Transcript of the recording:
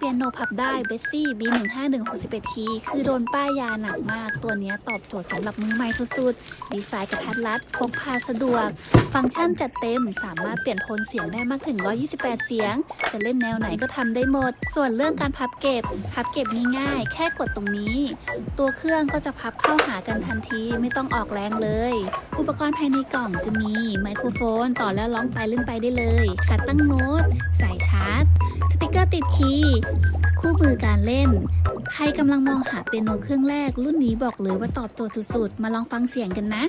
เปียโนพับได้เบสซี่ B15161T คือโดนป้ายยาหนักมาก ตัวนี้ตอบโจทย์สำหรับมือใหม่สุดๆ ดีไซน์กระทัดรัด พกพาสะดวก ฟังก์ชันจัดเต็ม สามารถเปลี่ยนโทนเสียงได้มากถึง 128 เสียง จะเล่นแนวไหนก็ทำได้หมด ส่วนเรื่องการพับเก็บ พับเก็บง่ายๆ แค่กดตรงนี้ ตัวเครื่องก็จะพับเข้าหากันทันที ไม่ต้องออกแรงเลย อุปกรณ์ภายในกล่องจะมีไมโครโฟน ต่อแล้วร้องไปเล่นไปได้เลยขาตั้งโน้ตสายชาร์จสติ ติดคีย์คู่มือการเล่น ใครกำลังมองหาเปียโนเครื่องแรก รุ่นนี้บอกเลยว่าตอบโจทย์สุดๆ มาลองฟังเสียงกันนะ